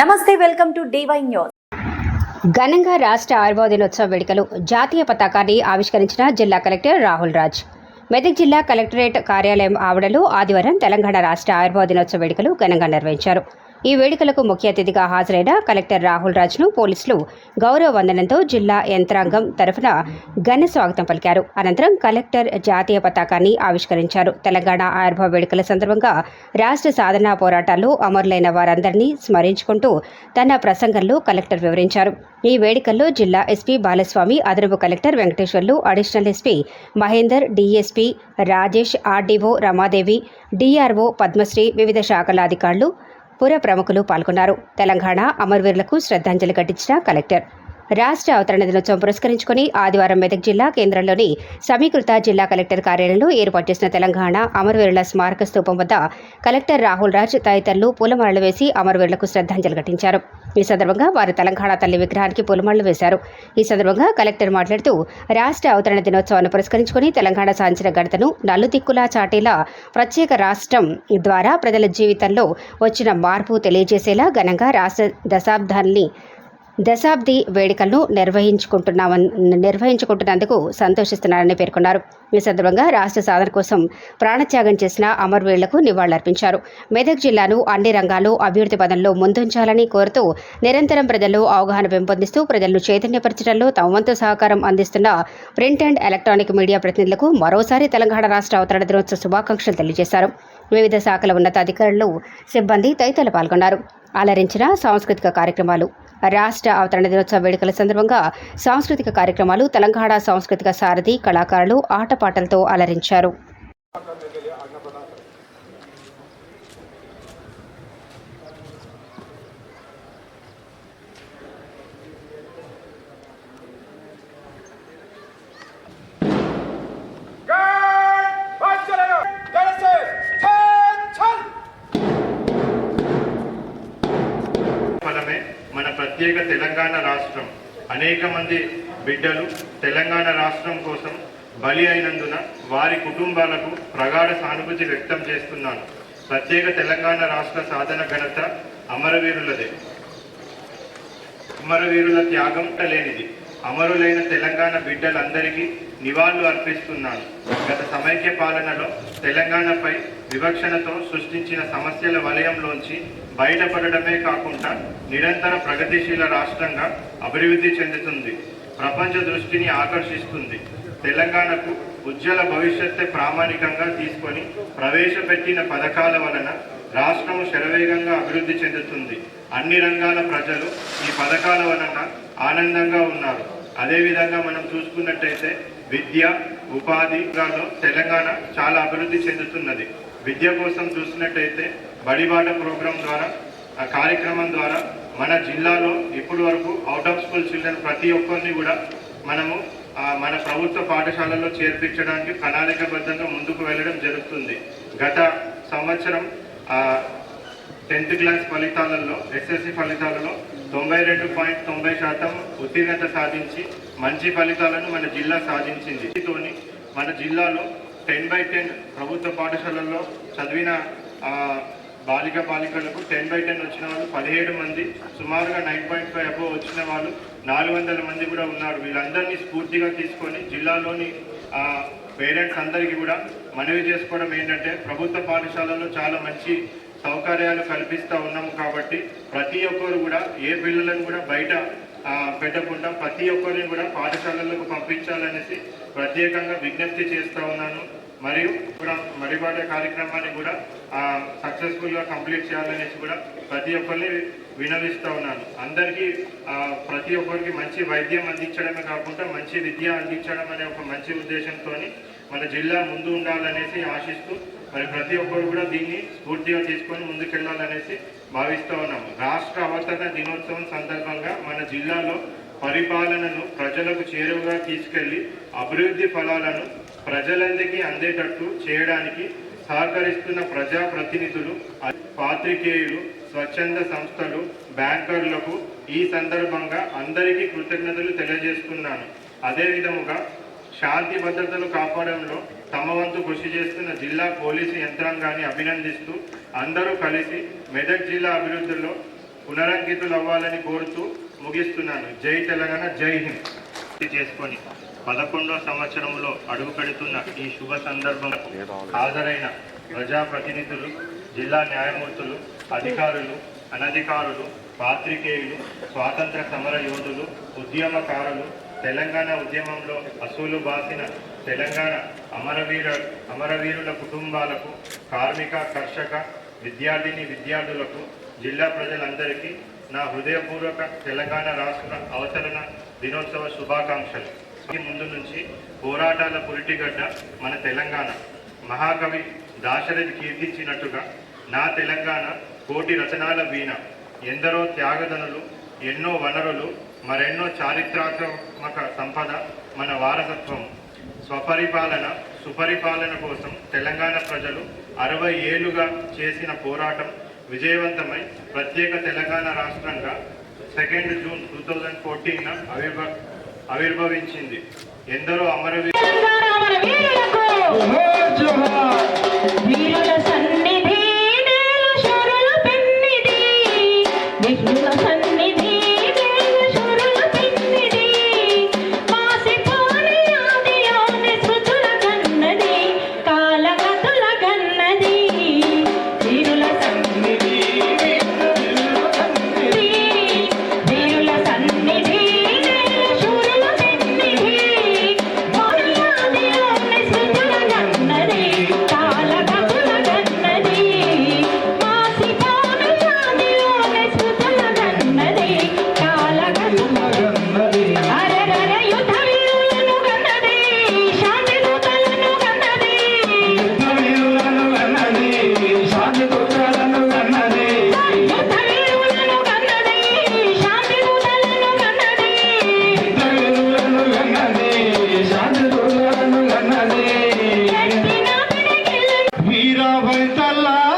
నమస్తే welcome to DY news ఘనంగా రాష్ట్ర ఆయుర్వేద దినోత్సవ వేడుకలు జాతీయ పతాకాన్ని ఆవిష్కరించిన జిల్లా కలెక్టర్ రాహుల్ రాజ్. మెదక్ జిల్లా కలెక్టరేట్ కార్యాలయం ఆవడలో ఆదివారం తెలంగాణ రాష్ట్ర ఆయుర్వేద దినోత్సవ వేడుకలు ఘనంగా నిర్వహించారు. ఈ వేడుకలకు ముఖ్య అతిథిగా హాజరైన కలెక్టర్ రాహుల్ రాజ్ను పోలీసులు గౌరవ వందనంతో జిల్లా యంత్రాంగం తరఫున ఘన స్వాగతం పలికారు. అనంతరం కలెక్టర్ జాతీయ పతాకాన్ని ఆవిష్కరించారు. తెలంగాణ ఆయుర్వేద వేడుకల సందర్భంగా రాష్ట్ర సాధనా పోరాటాల్లో అమరులైన వారందరినీ స్మరించుకుంటూ తన ప్రసంగంలో కలెక్టర్ వివరించారు. ఈ వేడుకల్లో జిల్లా ఎస్పీ బాలస్వామి అదనపు collector Venkateswarlu additional S P Mahender D S P Rajesh R D O Ramadevi D R O Padmashri వివిధ శాఖల అధికారులు పుర ప్రముఖులు పాల్గొన్నారు. తెలంగాణ అమరవీరులకు శ్రద్ధాంజలి ఘటించిన కలెక్టర్. రాష్ట్ర అవతరణ దినోత్సవం పురస్కరించుకుని ఆదివారం మెదక్ జిల్లా కేంద్రంలోని సమీకృత జిల్లా కలెక్టర్ కార్యాలయంలో ఏర్పాటు చేసిన తెలంగాణ అమరవీరుల స్మారక స్థూపం వద్ద కలెక్టర్ రాహుల్ రాజ్ తదితరులు పూలమాలలు వేసి అమరవీరులకు శ్రద్ధాంజలి ఘటించారు. ఈ సందర్భంగా వారు తెలంగాణ తల్లి విగ్రహానికి పూలమాలలు వేశారు. ఈ సందర్భంగా కలెక్టర్ మాట్లాడుతూ రాష్ట్ర అవతరణ దినోత్సవాన్ని పురస్కరించుకుని తెలంగాణ సాధించిన ఘనతను నలుదిక్కులా చాటేలా ప్రత్యేక రాష్ట్రం ద్వారా ప్రజల జీవితంలో వచ్చిన మార్పు తెలియజేసేలా ఘనంగా రాష్ట్ర దశాబ్దాన్ని దశాబ్ది వేడుకలను నిర్వహించుకుంటున్నామని నిర్వహించుకుంటున్నందుకు సంతోషిస్తున్నారని పేర్కొన్నారు. ఈ సందర్భంగా రాష్ట్ర సాధన కోసం ప్రాణత్యాగం చేసిన అమరవీళ్ళకు నివాళులర్పించారు. మెదక్ జిల్లాను అన్ని రంగాల్లో అభివృద్ధి పదంలో ముందుంచాలని కోరుతూ నిరంతరం ప్రజల్లో అవగాహన పెంపొందిస్తూ ప్రజలను చైతన్యపరచడంలో తమ వంతు సహకారం అందిస్తున్న ప్రింట్ అండ్ ఎలక్ట్రానిక్ మీడియా ప్రతినిధులకు మరోసారి తెలంగాణ రాష్ట్ర అవతరణ దినోత్సవ శుభాకాంక్షలు తెలియజేశారు. వివిధ శాఖల ఉన్నతాధికారులు సిబ్బంది తదితరులు పాల్గొన్నారు. అలరించిన సాంస్కృతిక కార్యక్రమాలు రాష్ట్ర అవతరణ దినోత్సవ వేడుకల సందర్భంగా సాంస్కృతిక కార్యక్రమాలు తెలంగాణ సాంస్కృతిక సారథి కళాకారులు ఆటపాటలతో అలరించారు. ప్రత్యేక తెలంగాణ రాష్ట్రం. అనేక మంది బిడ్డలు తెలంగాణ రాష్ట్రం కోసం బలి అయినందున వారి కుటుంబాలకు ప్రగాఢ సానుభూతి వ్యక్తం చేస్తున్నాను. ప్రత్యేక తెలంగాణ రాష్ట్ర సాధన ఘనత అమరవీరులదే. అమరవీరుల త్యాగం లేనిది అమరులైన తెలంగాణ బిడ్డలందరికీ నివాళులు అర్పిస్తున్నాను. గత సమైక్య పాలనలో తెలంగాణపై వివక్షణతో సృష్టించిన సమస్యల వలయంలోంచి బయటపడడమే కాకుండా నిరంతర ప్రగతిశీల రాష్ట్రంగా అభివృద్ధి చెందుతుంది. ప్రపంచ దృష్టిని ఆకర్షిస్తుంది. తెలంగాణకు ఉజ్వల భవిష్యత్తు ప్రామాణికంగా తీసుకొని ప్రవేశపెట్టిన పథకాల వలన రాష్ట్రము శరవేగంగా అభివృద్ధి చెందుతుంది. అన్ని రంగాల ప్రజలు ఈ పథకాల వలన ఆనందంగా ఉన్నారు. అదేవిధంగా మనం చూసుకున్నట్టయితే విద్య ఉపాధి తెలంగాణ చాలా అభివృద్ధి చెందుతున్నది. విద్య కోసం చూసినట్టయితే బడిబాట ప్రోగ్రాం ద్వారా ఆ కార్యక్రమం ద్వారా మన జిల్లాలో ఇప్పటి వరకు అవుట్ ఆఫ్ స్కూల్ చిల్డ్రన్ ప్రతి ఒక్కరిని కూడా మనము మన ప్రభుత్వ పాఠశాలల్లో చేర్పించడానికి ప్రణాళికబద్ధంగా ముందుకు వెళ్ళడం జరుగుతుంది. గత సంవత్సరం టెన్త్ క్లాస్ ఫలితాలలో ఎస్ఎస్సి ఫలితాలలో తొంభై రెండు పాయింట్ తొంభై శాతం ఉత్తీర్ణత సాధించి మంచి ఫలితాలను మన జిల్లా సాధించింది. దీనితోని మన జిల్లాలో టెన్ బై టెన్ ప్రభుత్వ పాఠశాలల్లో చదివిన బాలిక బాలికలకు టెన్ బై టెన్ వచ్చిన వాళ్ళు పదిహేడు మంది సుమారుగా నైన్ పాయింట్ ఫైవ్ అబో వచ్చిన వాళ్ళు నాలుగు వందల మంది కూడా ఉన్నారు. వీళ్ళందరినీ స్ఫూర్తిగా తీసుకొని జిల్లాలోని పేరెంట్స్ అందరికీ కూడా మనవి చేసుకోవడం ఏంటంటే ప్రభుత్వ పాఠశాలల్లో చాలా మంచి సౌకర్యాలు కల్పిస్తూ ఉన్నాము కాబట్టి ప్రతి ఒక్కరు కూడా ఏ పిల్లలను కూడా బయట పెట్టకుండా ప్రతి ఒక్కరిని కూడా పాఠశాలలకు పంపించాలనేసి ప్రత్యేకంగా విజ్ఞప్తి చేస్తూ ఉన్నాను. మరియు కూడా మరిపాట కార్యక్రమాన్ని కూడా సక్సెస్ఫుల్గా కంప్లీట్ చేయాలనేసి కూడా ప్రతి ఒక్కరిని వినవిస్తూ ఉన్నాను. అందరికీ ప్రతి ఒక్కరికి మంచి వైద్యం అందించడమే కాకుండా మంచి విద్య అందించడం అనే ఒక మంచి ఉద్దేశంతో మన జిల్లా ముందు ఉండాలనేసి ఆశిస్తూ మరి ప్రతి ఒక్కరు కూడా దీన్ని స్ఫూర్తిగా తీసుకొని ముందుకెళ్ళాలనేసి భావిస్తూ ఉన్నాము. రాష్ట్ర అవతరణ దినోత్సవం సందర్భంగా మన జిల్లాలో పరిపాలనను ప్రజలకు చేరువగా తీసుకెళ్ళి అభివృద్ధి ఫలాలను ప్రజలందరికీ అందేటట్టు చేయడానికి సహకరిస్తున్న ప్రజాప్రతినిధులు పాత్రికేయులు స్వచ్ఛంద సంస్థలు బ్యాంకర్లకు ఈ సందర్భంగా అందరికీ కృతజ్ఞతలు తెలియజేస్తున్నాను. అదేవిధముగా శాంతి భద్రతలు కాపాడంలో తమ వంతు కృషి చేస్తున్న జిల్లా పోలీసు యంత్రాంగాన్ని అభినందిస్తూ అందరూ కలిసి మెదక్ జిల్లా అభివృద్ధిలో పునరంకితులవ్వాలని కోరుతూ ముగిస్తున్నాను. జై తెలంగాణ జై హింద్. చేసుకొని పదకొండో సంవత్సరంలో అడుగు పెడుతున్న ఈ శుభ సందర్భంలో హాజరైన ప్రజాప్రతినిధులు జిల్లా న్యాయమూర్తులు అధికారులు అనధికారులు పాత్రికేయులు స్వాతంత్ర సమర యోధులు ఉద్యమకారులు తెలంగాణ ఉద్యమంలో అసూలు బాసిన తెలంగాణ అమరవీర అమరవీరుల కుటుంబాలకు కార్మిక కర్షక విద్యార్థిని విద్యార్థులకు జిల్లా ప్రజలందరికీ నా హృదయపూర్వక తెలంగాణ రాష్ట్ర అవతరణ దినోత్సవ శుభాకాంక్షలు. ముందు నుంచి పోరాటాల పురిటిగడ్డ మన తెలంగాణ. మహాకవి దాశరథి కీర్తించినట్టుగా నా తెలంగాణ కోటి రచనాల వీణ. ఎందరో త్యాగదనులు ఎన్నో వనరులు మరెన్నో చారిత్రాత్మక సంపద మన వారసత్వం. స్వపరిపాలన సుపరిపాలన కోసం తెలంగాణ ప్రజలు అరవై ఏళ్ళుగా చేసిన పోరాటం విజయవంతమై ప్రత్యేక తెలంగాణ రాష్ట్రంగా second June two thousand fourteen ఆవిర్భ ఆవిర్భవించింది. ఎందరో అమరవీరు Allah.